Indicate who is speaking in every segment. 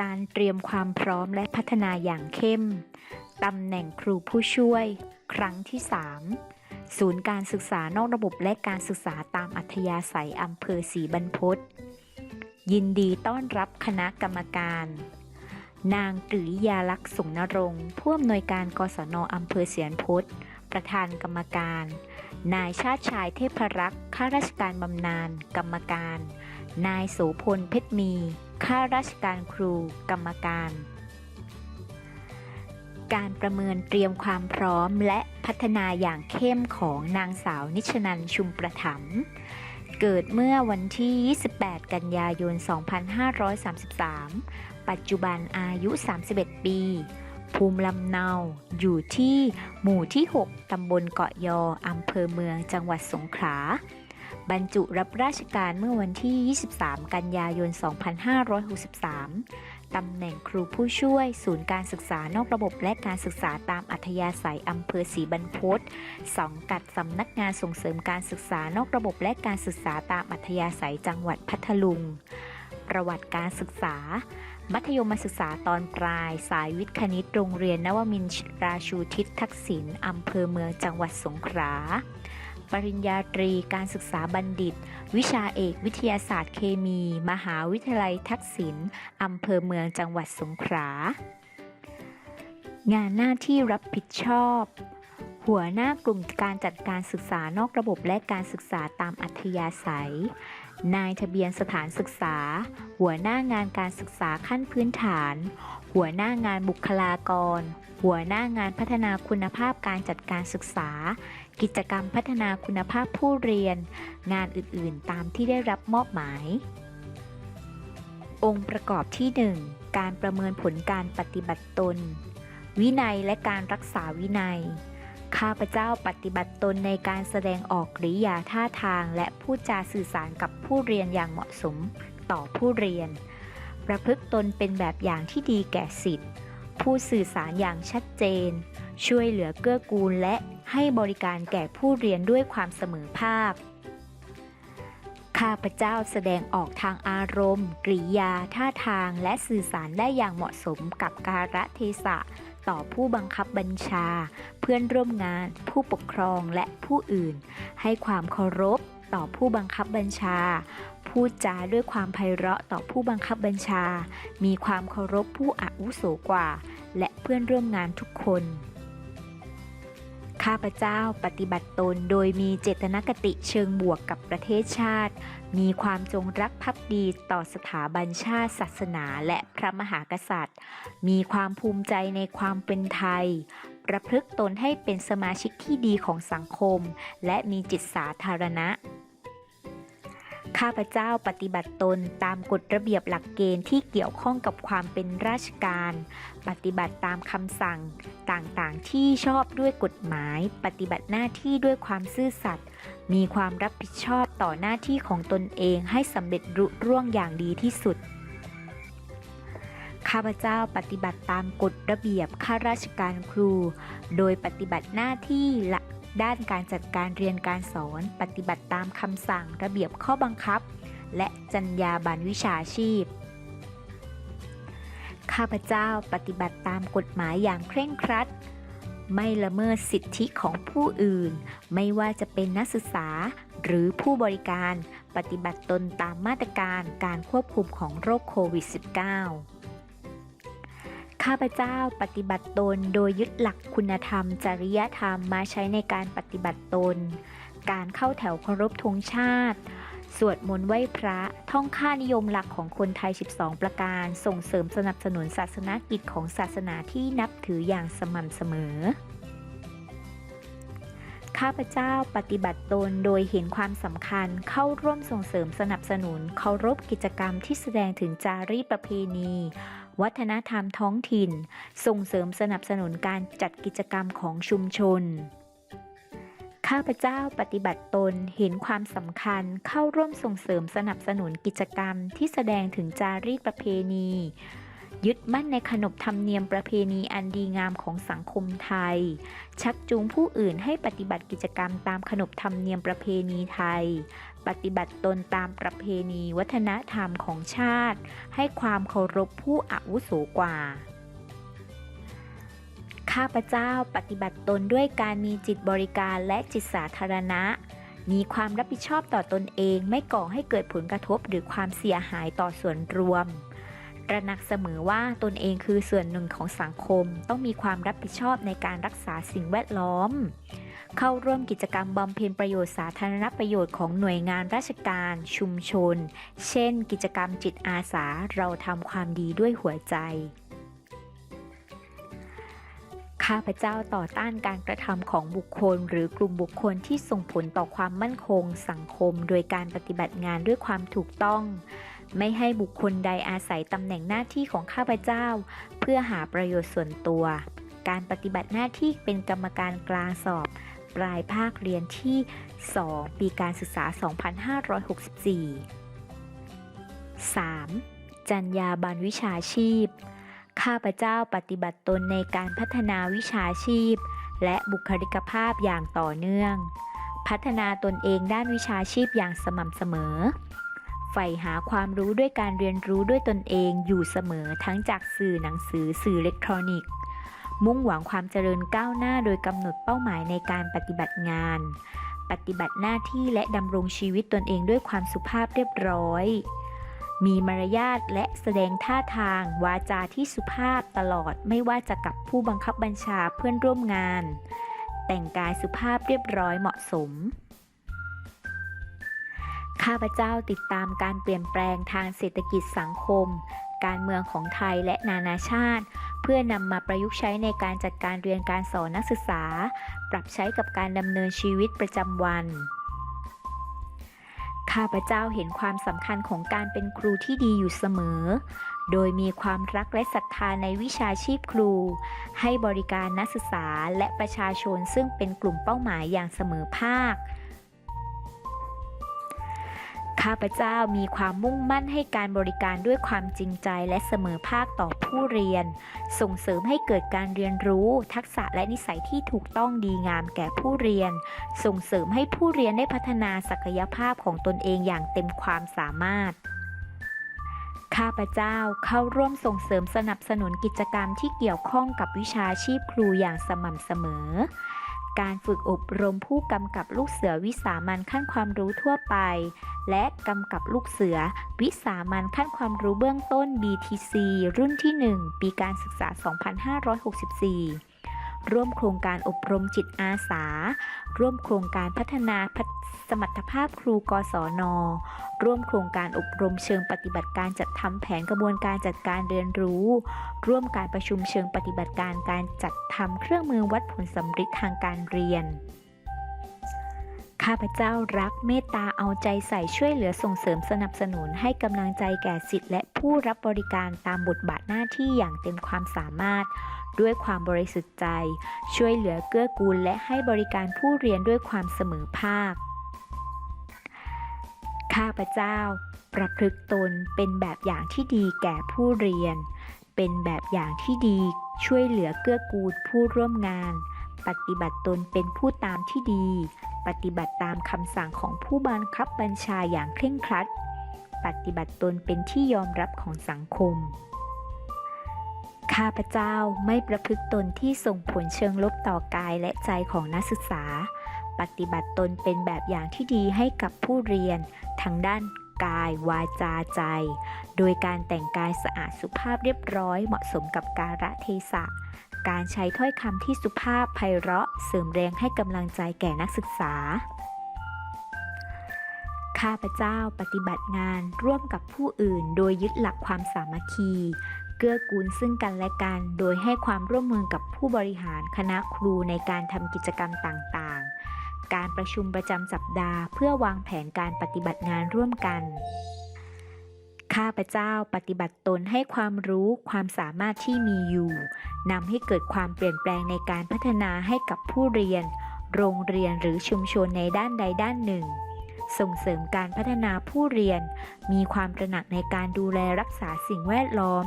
Speaker 1: การเตรียมความพร้อมและพัฒนาอย่างเข้ม ตำแหน่งครูผู้ช่วย ครั้งที่ 3 ศูนย์การศึกษานอกระบบและการศึกษาตามอัธยาศัยอำเภอศรีบรรพตยินดีต้อนรับคณะกรรมการ นางกฤยาลักษณ์สงนรงค์ผู้อำนวยการกศนอำเภอเสียนพตประธานกรรมการ นายชาติชายเทพรักษ์ข้าราชการบำนาญกรรมการ นายโสพลเพชรมี ข้าราชการครูกรรมการ การประเมินเตรียมความพร้อมและพัฒนาอย่างเข้มของนางสาวนิชนันชุมประถมเกิดเมื่อวันที่ 28 กันยายน 2533 ปัจจุบันอายุ 31 ปี ภูมิลำเนาอยู่ที่หมู่ที่ 6 ตำบลเกาะยอ อำเภอเมืองจังหวัดสงขลา บรรจุรับราชการเมื่อวันที่ 23 กันยายน 2563 ตำแหน่งครูผู้ช่วย ศูนย์การศึกษานอกระบบและการศึกษาตามอัธยาศัยอำเภอศรีบรรพตสังกัดสำนักงานส่งเสริมการศึกษานอกระบบและการศึกษาตามอัธยาศัยจังหวัดพัทลุง ประวัติการศึกษามัธยมศึกษาตอนปลาย สายวิทย์คณิตโรงเรียนนวมินทราชูทิศทักษิณอำเภอเมืองจังหวัดสงขลา ปริญญาตรีการศึกษาบัณฑิต วิชาเอกวิทยาศาสตร์เคมี มหาวิทยาลัยทักษิณอำเภอเมืองจังหวัดสงขลา งานหน้าที่รับผิดชอบ หัวหน้ากลุ่มการจัดการศึกษานอกระบบและการศึกษาตามอัธยาศัย นายทะเบียนสถานศึกษา หัวหน้างานการศึกษาขั้นพื้นฐาน หัวหน้างานบุคลากร หัวหน้างานพัฒนาคุณภาพการจัดการศึกษา กิจกรรมพัฒนาคุณภาพผู้เรียน งานอื่นๆ ตามที่ได้รับมอบหมาย องค์ประกอบที่ 1 การประเมินผลการปฏิบัติตน วินัยและการรักษาวินัย ข้าพเจ้าปฏิบัติตนในการแสดงออกกริยาท่าทาง และพูดจาสื่อสารกับผู้เรียนอย่างเหมาะสมต่อผู้เรียน ประพฤติตนเป็นแบบอย่างที่ดีแก่สิทธิ์ผู้สื่อสารอย่างชัดเจน ช่วยเหลือเกื้อกูลและให้บริการแก่ผู้เรียนด้วยความเสมอภาค ข้าพเจ้าแสดงออกทางอารมณ์ กริยา ท่าทาง และสื่อสารได้อย่างเหมาะสมกับกาลเทศะต่อผู้บังคับบัญชา เพื่อนร่วมงาน ผู้ปกครองและผู้อื่น ให้ความเคารพต่อผู้บังคับบัญชา พูดจาด้วยความไพเราะต่อผู้บังคับบัญชา มีความเคารพผู้อาวุโสกว่า และเพื่อนร่วมงานทุกคน ข้าพเจ้าปฏิบัติตนโดยมีเจตนคติเชิงบวกกับประเทศชาติ มีความจงรักภักดีต่อสถาบันชาติศาสนาและพระมหากษัตริย์ มีความภูมิใจในความเป็นไทย ประพฤติตนให้เป็นสมาชิกที่ดีของสังคม และมีจิตสาธารณะ ข้าพเจ้าปฏิบัติตนตามกฎระเบียบหลักเกณฑ์ที่เกี่ยวข้องกับความเป็นราชการ ปฏิบัติตามคำสั่งต่างๆ ที่ชอบด้วยกฎหมาย ปฏิบัติหน้าที่ด้วยความซื่อสัตย์ มีความรับผิดชอบต่อหน้าที่ของตนเองให้สำเร็จรุร่วงอย่างดีที่สุด ข้าพเจ้าปฏิบัติตามกฎระเบียบข้าราชการครู โดยปฏิบัติหน้าที่ลัก ด้านการจัดการเรียนการสอน ปฏิบัติตามคำสั่งระเบียบข้อบังคับ และจรรยาบรรณวิชาชีพ ข้าพเจ้าปฏิบัติตามกฎหมายอย่างเคร่งครัด ไม่ละเมิดสิทธิของผู้อื่น ไม่ว่าจะเป็นนักศึกษาหรือผู้บริการปฏิบัติตนตามมาตรการการควบคุมของโรคโควิด -19 ข้าพเจ้าปฏิบัติตนโดยยึดหลักคุณธรรม จริยธรรมมาใช้ในการปฏิบัติตน การเข้าแถวเคารพธงชาติ สวดมนต์ไหว้พระ ท่องค่านิยมหลักของคนไทย 12 ประการ ส่งเสริมสนับสนุนศาสนากิจของศาสนาที่นับถืออย่างสม่ำเสมอ ข้าพเจ้าปฏิบัติตนโดยเห็นความสำคัญเข้าร่วมส่งเสริมสนับสนุนเคารพกิจกรรมที่แสดงถึงจารีตประเพณี วัฒนธรรมท้องถิ่น ส่งเสริมสนับสนุนการจัดกิจกรรมของชุมชน ข้าพเจ้าปฏิบัติตนเห็นความสำคัญเข้าร่วมส่งเสริมสนับสนุนกิจกรรมที่แสดงถึงจารีตประเพณี ยึดมั่นในขนบธรรมเนียมประเพณีอันดีงามของสังคมไทย ชักจูงผู้อื่นให้ปฏิบัติกิจกรรมตามขนบธรรมเนียมประเพณีไทย ปฏิบัติตนตามประเพณีวัฒนธรรมของชาติ ให้ความเคารพผู้อาวุโสกว่า ข้าพเจ้าปฏิบัติตนด้วยการมีจิตบริการและจิตสาธารณะ มีความรับผิดชอบต่อตนเองไม่ก่อให้เกิดผลกระทบหรือความเสียหายต่อส่วนรวมตระหนักเสมอว่าตนเองคือส่วนหนึ่งของสังคมต้องมีความรับผิดชอบในการรักษาสิ่งแวดล้อม เข้าร่วมกิจกรรมบำเพ็ญประโยชน์สาธารณประโยชน์ของหน่วยงานราชการชุมชน เช่น กิจกรรมจิตอาสาเราทำความดีด้วยหัวใจข้าพเจ้าต่อต้านการกระทำของบุคคล หรือกลุ่มบุคคลที่ส่งผลต่อความมั่นคง สังคม โดยการปฏิบัติงานด้วยความถูกต้อง ไม่ให้บุคคลใดอาศัยตำแหน่งหน้าที่ของข้าพเจ้า เพื่อหาประโยชน์ส่วนตัว การปฏิบัติหน้าที่เป็นกรรมการกลางสอบ ปลายภาคเรียนที่ 2 ปีการศึกษา 2564 3. จรรยาบรรณวิชาชีพ ข้าพเจ้าปฏิบัติตนในการพัฒนาวิชาชีพ และบุคลิกภาพอย่างต่อเนื่อง พัฒนาตนเองด้านวิชาชีพอย่างสม่ำเสมอใฝ่หาความรู้ด้วยการเรียนรู้ด้วยตนเองอยู่เสมอทั้งจากสื่อหนังสือสื่ออิเล็กทรอนิกส์ มุ่งหวังความเจริญก้าวหน้าโดยกำหนดเป้าหมายในการปฏิบัติงาน ปฏิบัติหน้าที่และดำรงชีวิตตนเองด้วยความสุภาพเรียบร้อย มีมารยาทและแสดงท่าทางวาจาที่สุภาพตลอดไม่ว่าจะกับผู้บังคับบัญชาเพื่อนร่วมงาน แต่งกายสุภาพเรียบร้อยเหมาะสมข้าพเจ้าติดตามการเปลี่ยนแปลงทางเศรษฐกิจสังคม การเมืองของไทยและนานาชาติ เพื่อนำมาประยุกต์ใช้ในการจัดการเรียนการสอนนักศึกษา ปรับใช้กับการดำเนินชีวิตประจำวันข้าพเจ้าเห็นความสำคัญของการเป็นครูที่ดีอยู่เสมอ โดยมีความรักและศรัทธาในวิชาชีพครู ให้บริการนักศึกษาและประชาชนซึ่งเป็นกลุ่มเป้าหมายอย่างเสมอภาค ข้าพเจ้ามีความมุ่งมั่นให้การบริการด้วยความจริงใจและเสมอภาคต่อผู้เรียน ส่งเสริมให้เกิดการเรียนรู้ ทักษะและนิสัยที่ถูกต้องดีงามแก่ผู้เรียน ส่งเสริมให้ผู้เรียนได้พัฒนาศักยภาพของตนเองอย่างเต็มความสามารถข้าพเจ้าเข้าร่วมส่งเสริมสนับสนุนกิจกรรมที่เกี่ยวข้องกับวิชาชีพครูอย่างสม่ำเสมอ การฝึกอบรมผู้กำกับลูกเสือวิสามันขั้นความรู้ทั่วไป และกำกับลูกเสือ วิสามันขั้นความรู้เบื้องต้น BTC รุ่นที่ 1 ปีการศึกษา 2564 ร่วมโครงการอบรมจิตอาสา ร่วมโครงการพัฒนาสมรรถภาพครูกศน ร่วมโครงการอบรมเชิงปฏิบัติการจัดทำแผนกระบวนการจัดการเรียนรู้ ร่วมการประชุมเชิงปฏิบัติการการจัดทำเครื่องมือวัดผลสำฤทธิ์ทางการเรียนข้าพเจ้ารักเมตตาเอาใจใส่ช่วยเหลือส่งเสริมสนับสนุนให้กำลังใจแก่สิทธิ์และผู้รับบริการตามบทบาทหน้าที่อย่างเต็มความสามารถ ด้วยความบริสุทธิ์ใจ ช่วยเหลือเกื้อกูลและให้บริการผู้เรียนด้วยความเสมอภาค ข้าพเจ้า ประพฤติตนเป็นแบบอย่างที่ดีแก่ผู้เรียน เป็นแบบอย่างที่ดีช่วยเหลือเกื้อกูลผู้ร่วมงาน ปฏิบัติตนเป็นผู้ตามที่ดี ปฏิบัติตามคำสั่งของผู้บังคับบัญชาอย่างเคร่งครัด ปฏิบัติตนเป็นที่ยอมรับของสังคม ข้าพเจ้าไม่ประพฤติตนที่ส่งผลเชิงลบต่อกายและใจของนักศึกษา ปฏิบัติตนเป็นแบบอย่างที่ดีให้กับผู้เรียนทั้งด้านกายวาจาใจ โดยการแต่งกายสะอาดสุภาพเรียบร้อยเหมาะสมกับกาลเทศะ การใช้ถ้อยคำที่สุภาพไพเราะเสริมแรงให้กำลังใจแก่นักศึกษา ข้าพเจ้าปฏิบัติงานร่วมกับผู้อื่น โดยยึดหลักความสามัคคี เกื้อกูลซึ่งกันและกัน โดยให้ความร่วมมือกับผู้บริหารคณะครูในการทำกิจกรรมต่างๆ การประชุมประจำสัปดาห์ เพื่อวางแผนการปฏิบัติงานร่วมกัน ข้าพเจ้าปฏิบัติตนให้ความรู้ความสามารถที่มีอยู่นำให้เกิดความเปลี่ยนแปลงในการพัฒนาให้กับผู้เรียน โรงเรียนหรือชุมชนในด้านใดด้านหนึ่งส่งเสริมการพัฒนาผู้เรียน มีความตระหนักในการดูแลรักษาสิ่งแวดล้อม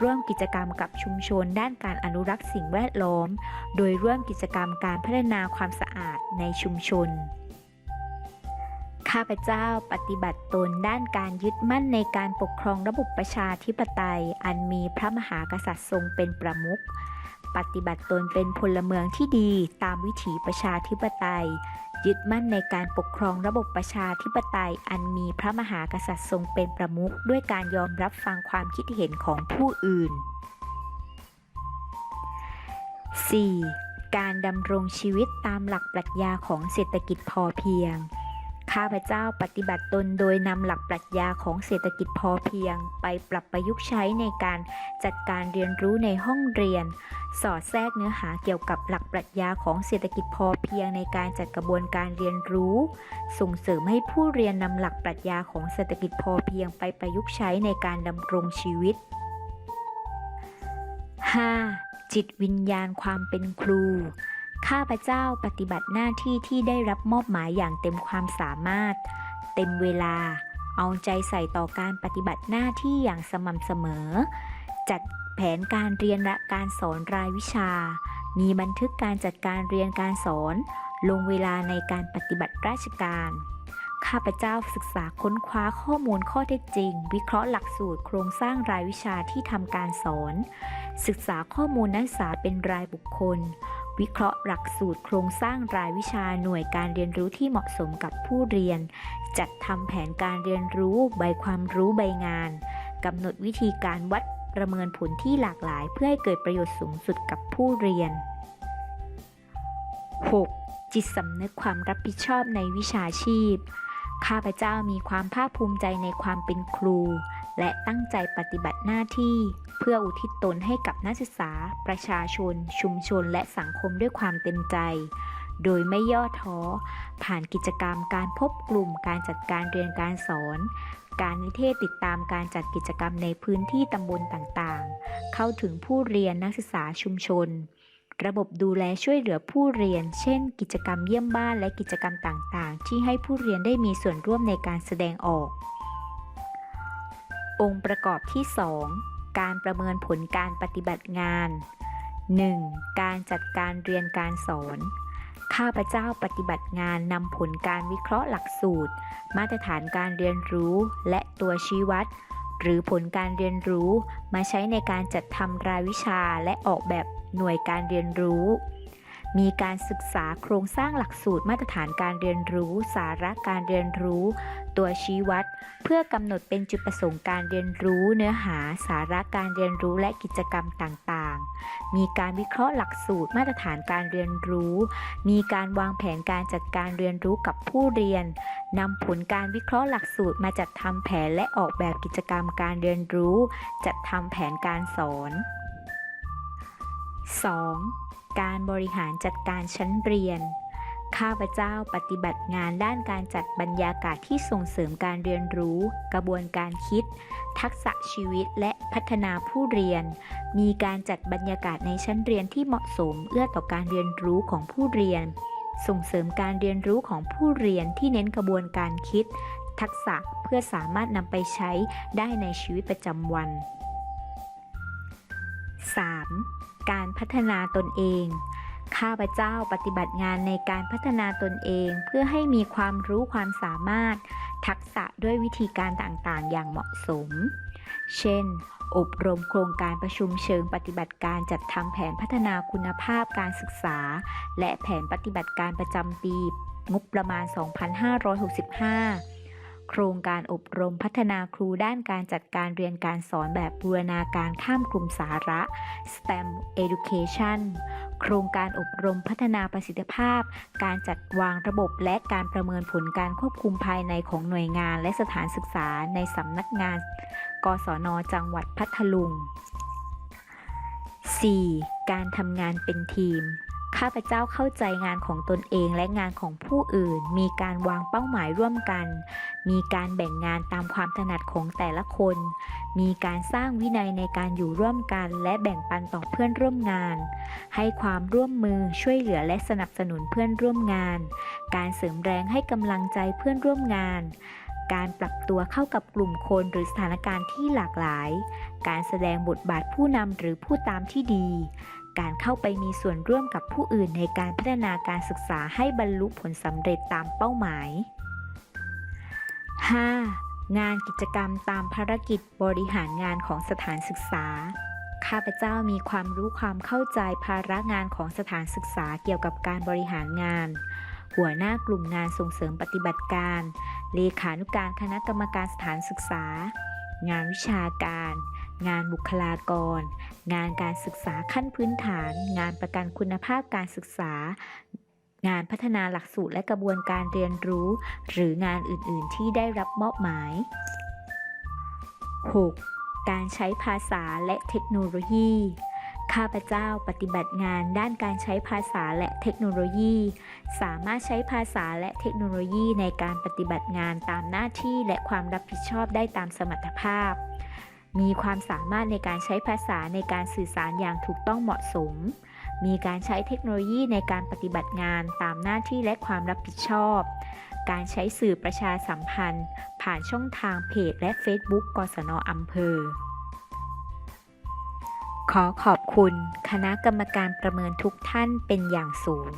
Speaker 1: ร่วมกิจกรรมกับชุมชนด้านการอนุรักษ์สิ่งแวดล้อม โดยร่วมกิจกรรมการพัฒนาความสะอาดในชุมชน ข้าพเจ้าปฏิบัติตนด้านการยึดมั่นในการปกครองระบบประชาธิปไตย อันมีพระมหากษัตริย์ทรงเป็นประมุขปฏิบัติตนเป็นพลเมืองที่ดีตามวิถีประชาธิปไตย ยึดมั่นในการปกครองระบบประชาธิปไตย อันมีพระมหากษัตริย์ทรงเป็นประมุขด้วยการยอมรับฟังความคิดเห็นของผู้อื่น 4. การดำรงชีวิตตามหลักปรัชญาของเศรษฐกิจพอเพียง ข้าพเจ้าปฏิบัติตนโดยนำหลักปรัชญาของเศรษฐกิจพอเพียง ไปปรับประยุกต์ใช้ในการจัดการเรียนรู้ในห้องเรียน สอดแทรกเนื้อหาเกี่ยวกับหลักปรัชญาของเศรษฐกิจพอเพียงในการจัดกระบวนการเรียนรู้ ส่งเสริมให้ผู้เรียนนำหลักปรัชญาของเศรษฐกิจพอเพียงไปประยุกต์ใช้ในการดำรงชีวิต 5. จิตวิญญาณความเป็นครู ข้าพเจ้าปฏิบัติหน้าที่ที่ได้รับมอบหมายอย่างเต็มความสามารถ เต็มเวลา เอาใจใส่ต่อการปฏิบัติหน้าที่อย่างสม่ำเสมอ จัดแผนการเรียนและการสอนรายวิชา มีบันทึกการจัดการเรียนการสอน ลงเวลาในการปฏิบัติราชการ ข้าพเจ้าศึกษาค้นคว้าข้อมูลข้อเท็จจริง วิเคราะห์หลักสูตรโครงสร้างรายวิชาที่ทำการสอน ศึกษาข้อมูลนักศึกษาเป็นรายบุคคล วิเคราะห์หลักสูตรโครงสร้างรายวิชาหน่วยการเรียนรู้ที่เหมาะสมกับผู้เรียน จัดทำแผนการเรียนรู้ใบความรู้ใบงานกำหนดวิธีการวัดประเมินผลที่หลากหลาย เพื่อให้เกิดประโยชน์สูงสุดกับผู้เรียน 6. จิตสำนึกความรับผิดชอบในวิชาชีพ ข้าพเจ้ามีความภาคภูมิใจในความเป็นครู และตั้งใจปฏิบัติหน้าที่ เพื่ออุทิศตนให้กับนักศึกษา ประชาชน ชุมชน และสังคมด้วยความเต็มใจ โดยไม่ย่อท้อ ผ่านกิจกรรมการพบกลุ่มการจัดการเรียนการสอน การนิเทศติดตามการจัดกิจกรรมในพื้นที่ตำบลต่างๆ เข้าถึงผู้เรียนนักศึกษาชุมชนระบบดูแลช่วยเหลือผู้เรียน เช่น กิจกรรมเยี่ยมบ้านและกิจกรรมต่างๆ ที่ให้ผู้เรียนได้มีส่วนร่วมในการแสดงออก องค์ประกอบที่ 2 การประเมินผลการปฏิบัติงาน 1. การจัดการเรียนการสอน ข้าพเจ้าปฏิบัติงานนำผลการวิเคราะห์หลักสูตร มาตรฐานการเรียนรู้และตัวชี้วัด หรือผลการเรียนรู้มาใช้ในการจัดทำรายวิชาและออกแบบหน่วยการเรียนรู้ มีการศึกษาโครงสร้างหลักสูตรมาตรฐานการเรียนรู้ สาระการเรียนรู้ ตัวชี้วัด เพื่อกำหนดเป็นจุดประสงค์การเรียนรู้ เนื้อหา สาระการเรียนรู้และกิจกรรมต่างๆ มีการวิเคราะห์หลักสูตรมาตรฐานการเรียนรู้ มีการวางแผนการจัดการเรียนรู้กับผู้เรียนนำผลการวิเคราะห์หลักสูตรมาจัดทำแผนและออกแบบกิจกรรมการเรียนรู้ จัดทำแผนการสอน 2. การบริหารจัดการชั้นเรียน ข้าพเจ้าปฏิบัติงานด้านการจัดบรรยากาศที่ส่งเสริมการเรียนรู้ กระบวนการคิด ทักษะชีวิตและพัฒนาผู้เรียน มีการจัดบรรยากาศในชั้นเรียนที่เหมาะสมเอื้อต่อการเรียนรู้ของผู้เรียน ส่งเสริมการเรียนรู้ของผู้เรียนที่เน้นกระบวนการคิด ทักษะเพื่อสามารถนำไปใช้ได้ในชีวิตประจำวัน 3. การพัฒนาตนเอง ข้าพเจ้าปฏิบัติงานในการพัฒนาตนเอง เพื่อให้มีความรู้ความสามารถ ทักษะด้วยวิธีการต่างๆ อย่างเหมาะสม เช่น อบรมโครงการประชุมเชิงปฏิบัติการจัดทำแผนพัฒนาคุณภาพการศึกษา และแผนปฏิบัติการประจำปี งบประมาณ 2565 โครงการอบรมพัฒนาครูด้านการจัดการเรียนการสอนแบบบูรณาการข้ามกลุ่มสาระ STEM Education โครงการอบรมพัฒนาประสิทธิภาพ การจัดวางระบบและการประเมินผลการควบคุมภายในของหน่วยงานและสถานศึกษาในสำนักงาน กศน จังหวัดพัทลุง 4. การทำงานเป็นทีม ข้าพเจ้าเข้าใจงานของตนเองและงานของผู้อื่น มีการวางเป้าหมายร่วมกัน มีการแบ่งงานตามความถนัดของแต่ละคน มีการสร้างวินัยในการอยู่ร่วมกัน และแบ่งปันต่อเพื่อนร่วมงาน ให้ความร่วมมือช่วยเหลือและสนับสนุนเพื่อนร่วมงาน การเสริมแรงให้กำลังใจเพื่อนร่วมงาน การปรับตัวเข้ากับกลุ่มคนหรือสถานการณ์ที่หลากหลาย การแสดงบทบาทผู้นำหรือผู้ตามที่ดีการเข้าไปมีส่วนร่วมกับผู้อื่นในการพัฒนาการศึกษาให้บรรลุผลสำเร็จตามเป้าหมาย 5. งานกิจกรรมตามภารกิจบริหารงานของสถานศึกษา ข้าพเจ้ามีความรู้ความเข้าใจภาระงานของสถานศึกษาเกี่ยวกับการบริหารงาน หัวหน้ากลุ่มงานส่งเสริมปฏิบัติการ เลขานุการคณะกรรมการสถานศึกษา งานวิชาการ งานบุคลากร งานการศึกษาขั้นพื้นฐาน งานประกันคุณภาพการศึกษา งานพัฒนาหลักสูตรและกระบวนการเรียนรู้ หรืองานอื่น ๆ ที่ได้รับมอบหมาย 6. การใช้ภาษาและเทคโนโลยี ข้าพเจ้าปฏิบัติงานด้านการใช้ภาษาและเทคโนโลยี สามารถใช้ภาษาและเทคโนโลยีในการปฏิบัติงานตามหน้าที่และความรับผิดชอบได้ตามสมรรถภาพ มีความสามารถในการใช้ภาษาในการสื่อสารอย่างถูกต้องเหมาะสม มีการใช้เทคโนโลยีในการปฏิบัติงานตามหน้าที่และความรับผิดชอบ การใช้สื่อประชาสัมพันธ์ ผ่านช่องทางเพจและ Facebook กศนอำเภอ ขอขอบคุณคณะกรรมการประเมินทุกท่านเป็นอย่างสูง